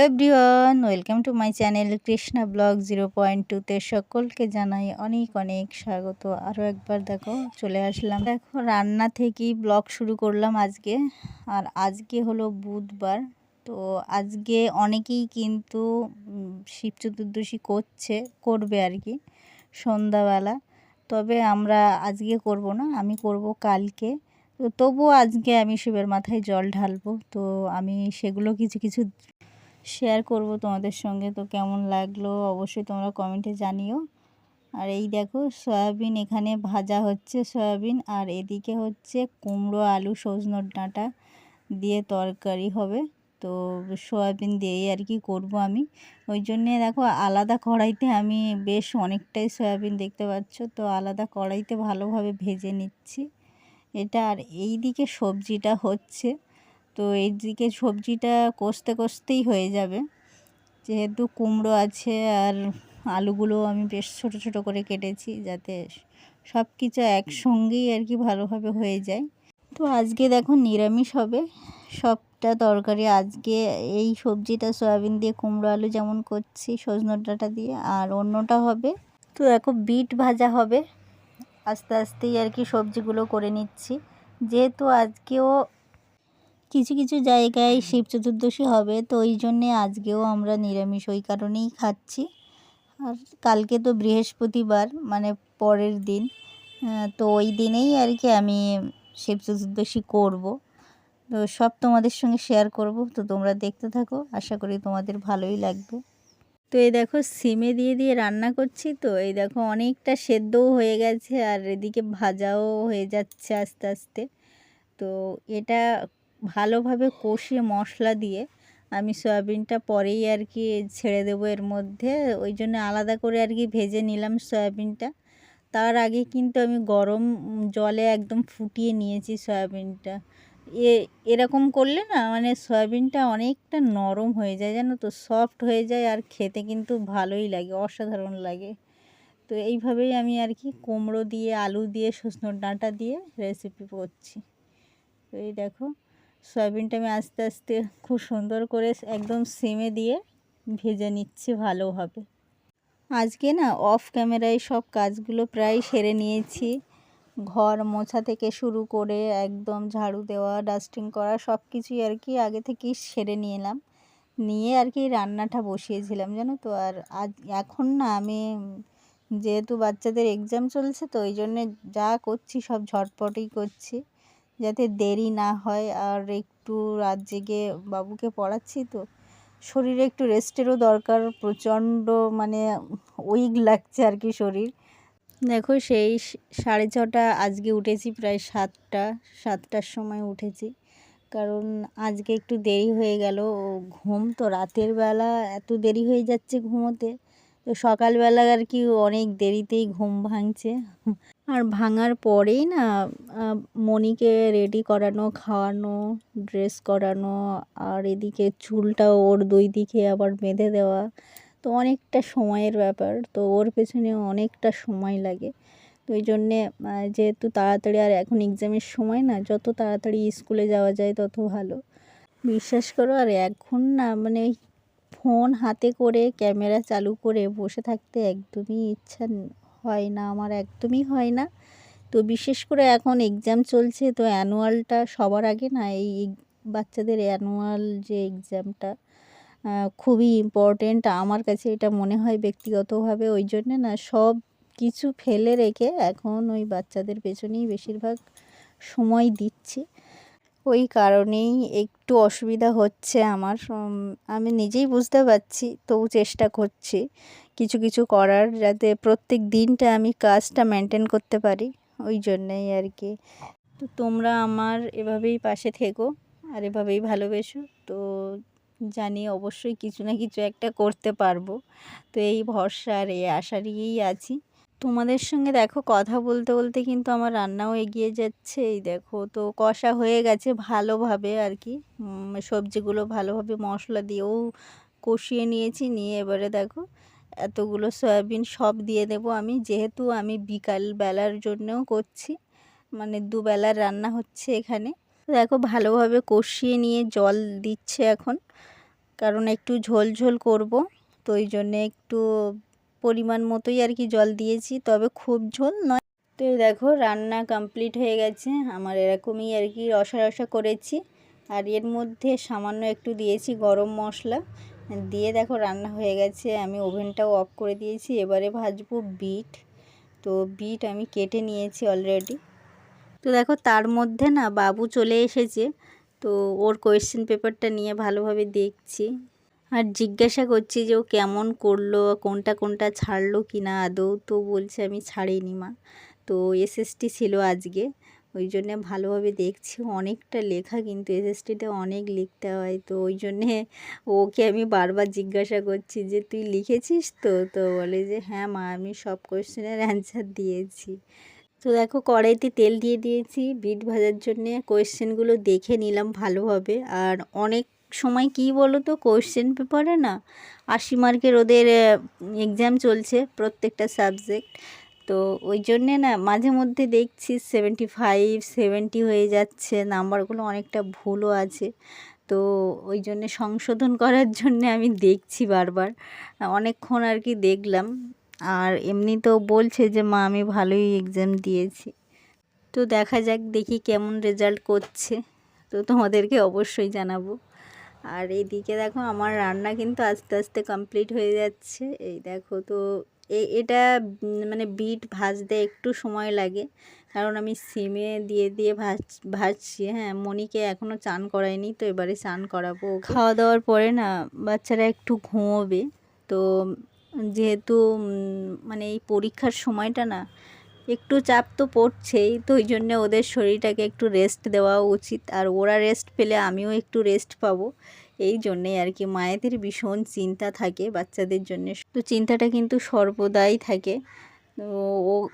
Hello everyone welcome to my channel Krishna blog zero point টুতে সকলকে জানাই অনেক অনেক স্বাগত। আরও একবার দেখো, চলে আসলাম। দেখো, রান্না থেকেই ব্লগ শুরু করলাম আজকে। আর আজকে হলো বুধবার। তো আজকে অনেকেই কিন্তু শিব চতুর্দশী করছে, করবে আর কি, সন্ধ্যাবেলা। তবে আমরা আজকে করব না, আমি করব কালকে। তো তবুও আজকে আমি শিবের মাথায় জল ঢালবো। তো আমি সেগুলো কিছু কিছু শেয়ার করব তোমাদের সঙ্গে। তো কেমন লাগল অবশ্যই তোমরা কমেন্টে জানিও। আর এই দেখো, সয়াবিন এখানে ভাজা হচ্ছে সয়াবিন। আর এদিকে হচ্ছে কুমড়ো, আলু, সজনোর ডাঁটা দিয়ে তরকারি হবে। তো সয়াবিন দিয়েই আর কি করব আমি। ওই জন্যে দেখো, আলাদা কড়াইতে আমি বেশ অনেকটাই সয়াবিন দেখতে পাচ্ছ। তো আলাদা কড়াইতে ভালোভাবে ভেজে নিচ্ছি। এটা আর এই দিকে সবজিটা হচ্ছে। তো এই দিকে সবজিটা কষতে কষতেই হয়ে যাবে। যেহেতু কুমড়ো আছে আর আলুগুলো আমি বেশ ছোট ছোট করে কেটেছি যাতে সব কিছু একসঙ্গেই আর কি ভালোভাবে হয়ে যায়। তো আজকে দেখো নিরামিষ হবে। সবটা তরকারি আজকে এই সবজিটা সয়াবিন দিয়ে কুমড়ো আলু যেমন করছি সজনোর ডাঁটা দিয়ে, আর অন্যটা হবে। তো দেখো বিট ভাজা হবে। আস্তে আস্তেই আর কি সবজিগুলো করে নিচ্ছি। যেহেতু আজকেও কিছু কিছু জায়গায় শিব চতুর্দশী হবে তো ওই জন্যে আজকেও আমরা নিরামিষ ওই কারণেই খাচ্ছি। আর কালকে তো বৃহস্পতিবার মানে পরের দিন। তো ওই দিনেই আর কি আমি শিব চতুর্দশী করব। তো সব তোমাদের সঙ্গে শেয়ার করব তো তোমরা দেখতে থাকো আশা করি তোমাদের ভালোই লাগবে। তো এই দেখো সিমে দিয়ে দিয়ে রান্না করছি তো এই দেখো অনেকটা সেদ্ধও হয়ে গেছে আর এদিকে ভাজাও হয়ে যাচ্ছে আস্তে আস্তে। তো এটা ভালোভাবে কষিয়ে মশলা দিয়ে আমি সয়াবিনটা পরেই আর কি ছেড়ে দেবো এর মধ্যে। ওই জন্য আলাদা করে আর কি ভেজে নিলাম সয়াবিনটা। তার আগে কিন্তু আমি গরম জলে একদম ফুটিয়ে নিয়েছি সয়াবিনটা। এ, এরকম করলে না মানে সয়াবিনটা অনেকটা নরম হয়ে যায় জানো তো, সফট হয়ে যায় আর খেতে কিন্তু ভালোই লাগে, অসাধারণ লাগে। তো এইভাবেই আমি আর কি কুমড়ো দিয়ে, আলু দিয়ে শুকনোর ডাঁটা দিয়ে রেসিপি করছি। তো এই দেখো। সয়াবিনটা আমি আস্তে আস্তে খুব সুন্দর করে একদম সিমে দিয়ে ভেজে নিচ্ছি ভালোভাবে আজকে না অফ ক্যামেরায় সব কাজগুলো প্রায় সেরে নিয়েছি। ঘর মোছা থেকে শুরু করে একদম ঝাড়ু দেওয়া, ডাস্টিং করা, সব কিছুই আর কি আগে থেকেই সেরে নিয়ে এলাম নিয়ে আর কি রান্নাটা বসিয়েছিলাম, জানো তো? আর আজ, এখন না আমি যেহেতু বাচ্চাদের এক্সাম চলছে, তো ওই জন্যে যা করছি সব ঝটপটেই করছি। যাতে দেরি না হয় আর একটু রাত জেগে বাবুকে পড়াচ্ছি তো। শরীরে একটু রেস্টেরও দরকার, প্রচণ্ড মানে উইক লাগছে আর কি শরীর। দেখো সেই সাড়ে ছটা, আজকে উঠেছি প্রায় সাতটা, সাতটার সময় উঠেছি। কারণ আজকে একটু দেরি হয়ে গেল ঘুম তো রাতের বেলা, এত দেরি হয়ে যাচ্ছে ঘুমোতে। তো সকালবেলা আর কি অনেক দেরিতেই ঘুম ভাঙছে। আর ভাঙার পরেই না মনিকে রেডি করানো, খাওয়ানো ড্রেস করানো, আর এদিকে চুলটা ওর দুই দিকে আবার বেঁধে দেওয়া। তো অনেকটা সময়ের ব্যাপার, তো ওর পেছনে অনেকটা সময় লাগে। তো ওই জন্যে যেহেতু তাড়াতাড়ি আর এখন এক্সামের সময় না, যত তাড়াতাড়ি স্কুলে যাওয়া যায় তত ভালো। বিশ্বাস করো আর এখন না মানে ফোন হাতে করে ক্যামেরা চালু করে বসে থাকতে একদমই ইচ্ছা হয় না, আমার একদমই হয় না। তো বিশেষ করে এখন এক্সাম চলছে, তো অ্যানুয়ালটা সবার আগে না এই বাচ্চাদের অ্যানুয়াল যে এক্সামটা খুবই ইম্পর্টেন্ট আমার কাছে এটা মনে হয় ব্যক্তিগতভাবে ওই জন্যে না সব কিছু ফেলে রেখে এখন ওই বাচ্চাদের পেছনেই বেশিরভাগ সময় দিচ্ছি। ওই কারণেই একটু অসুবিধা হচ্ছে আমার। আমি নিজেই বুঝতে পারছি, তবু চেষ্টা করছি কিছু কিছু করার যাতে প্রত্যেক দিনটা আমি কাজটা মেনটেন করতে পারি, ওই জন্যেই আর কি। তো তোমরা আমার এভাবেই পাশে থেকো আর এভাবেই ভালোবেসো। তো জানি অবশ্যই কিছু না কিছু একটা করতে পারব। তো এই ভরসা আর এই আশা নিয়েই আছি। তোমাদের সঙ্গে দেখো কথা বলতে বলতে কিন্তু আমার রান্নাও এগিয়ে যাচ্ছে। এই দেখো, তো কষা হয়ে গেছে ভালোভাবে আর কি সবজিগুলো ভালোভাবে মশলা দিয়েও কষিয়ে নিয়েছি। নিয়ে এবারে দেখো, এতগুলো সয়াবিন সব দিয়ে দেব আমি। যেহেতু আমি বিকাল বেলার জন্যও করছি মানে দুবেলার রান্না হচ্ছে এখানে। দেখো, ভালোভাবে কষিয়ে নিয়ে জল দিচ্ছে এখন। কারণ একটু ঝোল ঝোল করব, তো ওই জন্যে একটু পরিমাণ মতোই আর কি জল দিয়েছি, তবে খুব ঝোল নয়। তো দেখো, রান্না কমপ্লিট হয়ে গেছে। আমার এরকমই আর কি রসা রসা করেছি। আর এর মধ্যে সামান্য একটু দিয়েছি গরম মশলা। দিয়ে দেখো রান্না হয়ে গেছে। আমি ওভেনটাও অফ করে দিয়েছি। এবারে ভাজবো বিট। তো বিট আমি কেটে নিয়েছি অলরেডি তো দেখো, তার মধ্যে না বাবু চলে এসেছে। তো ওর কোয়েশ্চেন পেপারটা নিয়ে ভালোভাবে দেখছি। আর জিজ্ঞাসা করছি যে ও কেমন করল, কোনটা কোনটা ছাড়লো কি না আদৌ তো বলছে আমি ছাড়িনি মা। তো এসএসটি ছিল আজকে, ওই জন্যে ভালোভাবে দেখছি, অনেকটা লেখা কিন্তু এসএসটিতে অনেক লিখতে হয়। তো ওই জন্যে ওকে আমি বারবার জিজ্ঞাসা করছি যে, তুই লিখেছিস তো? তো বলে যে হ্যাঁ মা, আমি সব কোয়েশ্চেনের অ্যান্সার দিয়েছি। তো দেখো কড়াইতে তেল দিয়ে দিয়েছি, বিট ভাজার জন্যে কোয়েশ্চেনগুলো দেখে নিলাম ভালোভাবে। আর অনেক সময় কি বলো তো? কোয়েশ্চেন পেপারে না আশি মার্কের ওদের এক্সাম চলছে প্রত্যেকটা সাবজেক্ট তো ওই জন্যে না মাঝে মধ্যে দেখছি সেভেন্টি ফাইভ সেভেন্টি হয়ে যাচ্ছে নাম্বারগুলো অনেকটা ভুলও আছে। তো ওই জন্যে সংশোধন করার জন্যে আমি দেখছি বারবার। অনেকক্ষণ আর কি দেখলাম। আর এমনি তো বলছে যে, মা, আমি ভালোই এক্সাম দিয়েছি। তো দেখা যাক, দেখি কেমন রেজাল্ট করছে। তো তোমাদেরকে অবশ্যই জানাব। আর এদিকে দেখো আমার রান্না কিন্তু আস্তে আস্তে কমপ্লিট হয়ে যাচ্ছে। এই দেখো তো এটা মানে বিট ভাজতে একটু সময় লাগে। কারণ আমি সিমে দিয়ে দিয়ে ভাজ, ভাজছি হ্যাঁ। মনিকে এখনও চান করাইনি তো এবারে চান করাবো খাওয়া দাওয়ার পরে না, বাচ্চারা একটু ঘুমোবে। তো যেহেতু মানে এই পরীক্ষার সময়টা না একটু চাপ তো পড়ছেই, তো ওই জন্যে ওদের শরীরটাকে একটু রেস্ট দেওয়া উচিত। আর ওরা রেস্ট পেলে আমিও একটু রেস্ট পাবো। এই জন্যেই আর কি মায়েদের ভীষণ চিন্তা থাকে বাচ্চাদের জন্যে। তো চিন্তাটা কিন্তু সর্বদাই থাকে। তো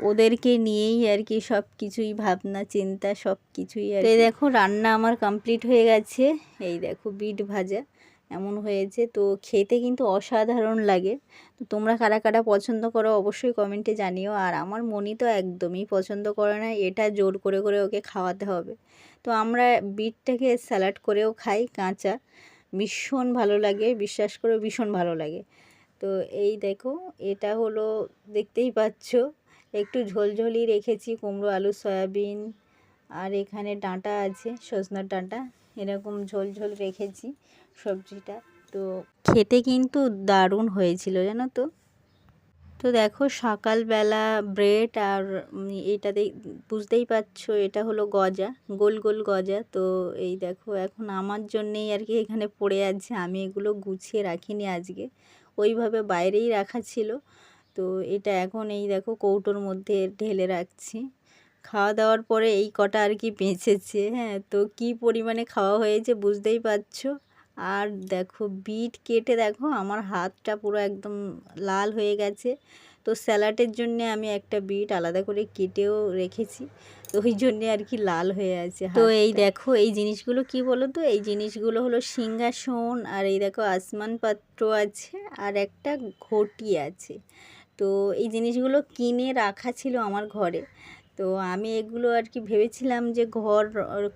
ওদেরকে নিয়েই আর কি সব কিছুই ভাবনা, চিন্তা সব কিছুই আর দেখো, রান্না আমার কমপ্লিট হয়ে গেছে। এই দেখো, বিট ভাজা। এমন হয়েছে। তো খেতে কিন্তু অসাধারণ লাগে। তো তোমরা কারা কারা পছন্দ করো অবশ্যই কমেন্টে জানিও। আর আমার মনি তো একদমই পছন্দ করে না, এটা জোর করে করে ওকে খাওয়াতে হবে। তো আমরা বিটটাকে স্যালাড করেও খাই, কাঁচা। ভীষণ ভালো লাগে, বিশ্বাস করে ভীষণ ভালো লাগে। তো এই দেখো, এটা হলো, দেখতেই পাচ্ছ, একটু ঝোলঝোলি রেখেছি, কুমড়ো, আলু, সয়াবিন, আর এখানে ডাঁটা আছে, সজনার ডাঁটা। এরকম ঝোল ঝোল রেখেছি সবজিটা। তো খেতে কিন্তু দারুণ হয়েছিল, জানো তো? তো দেখো সকালবেলা ব্রেড আর এটাতে বুঝতেই পারছ এটা হলো গজা, গোল গোল গজা। তো এই দেখো এখন আমার জন্যেই আর কি এখানে পড়ে আছে, আমি এগুলো গুছিয়ে রাখিনি আজকে। ওইভাবে বাইরেই রাখা ছিল। তো এটা এখন এই দেখো কৌটোর মধ্যে ঢেলে রাখছি। খাওয়া দাওয়ার পরে এই কটা আর কি বেঁচেছে হ্যাঁ? তো কি পরিমাণে খাওয়া হয়েছে বুঝতেই পারছ? আর দেখো বিট কেটে দেখো আমার হাতটা পুরো একদম লাল হয়ে গেছে। তো স্যালাডের জন্য আমি একটা বিট আলাদা করে কেটেও রেখেছি। তো ওই জন্যে আর কি লাল হয়ে আছে তো এই দেখো এই জিনিসগুলো কি বলো তো এই জিনিসগুলো হলো সিংহাসন আর এই দেখো আসমান পাত্র আছে আর একটা ঘটি আছে। তো এই জিনিসগুলো কিনে রাখা ছিল আমার ঘরে। তো আমি এগুলো আর কি ভেবেছিলাম যে ঘর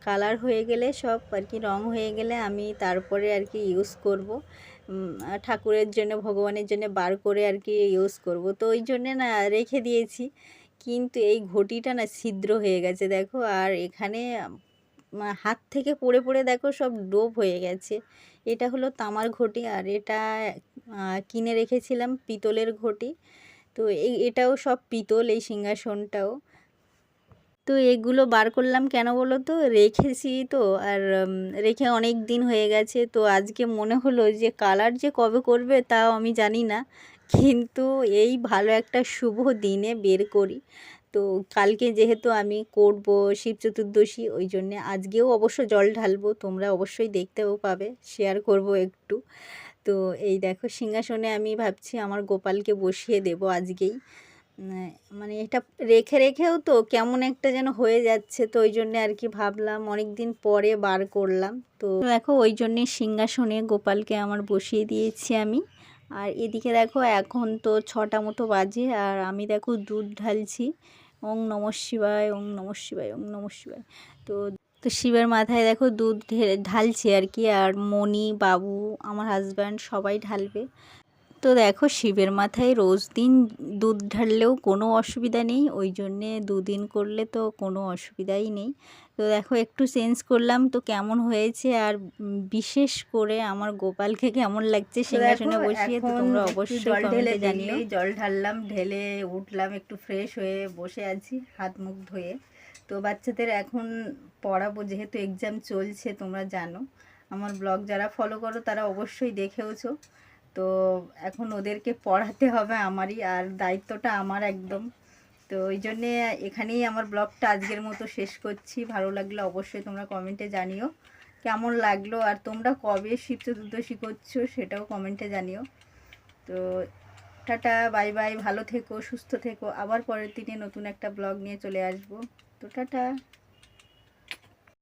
কালার হয়ে গেলে সব আর কি রং হয়ে গেলে আমি তারপরে আর কি ইউজ করব ঠাকুরের জন্য, ভগবানের জন্য বার করে আর কি ইউজ করব। তো ওই জন্যে না রেখে দিয়েছি। কিন্তু এই ঘটিটা না ছিদ্র হয়ে গেছে, দেখো। আর এখানে হাত থেকে পড়ে পড়ে দেখো সব ডোব হয়ে গেছে। এটা হলো তামার ঘটি আর এটা কিনে রেখেছিলাম পিতলের ঘটি। তো এই, এটাও সব পিতল, এই সিংহাসনটাও। তো এগুলো বার করলাম কেন বলো তো? রেখেছি তো, আর রেখে অনেক দিন হয়ে গেছে। তো আজকে মনে হলো যে কালার যে কবে করবে তাও আমি জানি না। কিন্তু এই ভালো একটা শুভ দিনে বের করি। তো কালকে যেহেতু আমি করব শিব চতুর্দশী, ওই জন্যে আজকেও অবশ্য জল ঢালবো, তোমরা অবশ্যই দেখতেও পাবে শেয়ার করব একটু। তো এই দেখো, সিংহাসনে আমি ভাবছি আমার গোপালকে বসিয়ে দেব আজকেই। মানে এটা রেখে, রেখেও তো কেমন একটা যেন হয়ে যাচ্ছে, তো ওই জন্যে আর কি ভাবলাম অনেক দিন পরে বার করলাম। তো দেখো ওই জন্যে সিংহাসনে গোপালকে আমার বসিয়ে দিয়েছি আমি। আর এদিকে দেখো এখন তো ছটা মতো বাজে, আর আমি দেখো দুধ ঢালছি। ওং নম শিবায়, ওং নম শিবায়, ওং নম শিবায়। তো তো শিবের মাথায় দেখো দুধ ঢেলে ঢালছে আর কি, আর মণি, বাবু, আমার হাজব্যান্ড সবাই ঢালবে। তো দেখো শিবের মাথায় রোজ দিন দুধ ঢাললেও কোনো অসুবিধা নেই ওই জন্যে দুদিন করলে তো কোনো অসুবিধাই নেই। তো দেখো একটু চেঞ্জ করলাম তো কেমন হয়েছে আর বিশেষ করে আমার গোপালকে কেমন লাগছে সিংহাসনে বসিয়ে তো তোমরা অবশ্যই জল ঢেলে কমেন্টে জানিও। জল ঢাললাম ঢেলে উঠলাম একটু ফ্রেশ হয়ে বসে আছি হাত মুখ ধুয়ে। তো বাচ্চাদের এখন পড়াবো যেহেতু এক্সাম চলছে তোমরা জানো। আমার ব্লগ যারা ফলো করো তারা অবশ্যই দেখেওছো। তো এখন ওদেরকে পড়াতে হবে আমারই আর দায়িত্বটা আমার একদম। তো ওই জন্যে এখানেই আমার ব্লগটা আজকের মতো শেষ করছি। ভালো লাগলে অবশ্যই তোমরা কমেন্টে জানিও। কেমন লাগল আর তোমরা কবে শিব চতুর্দশী করছ সেটাও কমেন্টে জানিও। তো টাটা, বাই বাই, ভালো থেকো, সুস্থ থেকো। আবার পরের দিনে নতুন একটা ব্লগ নিয়ে চলে আসব। তো টাটা।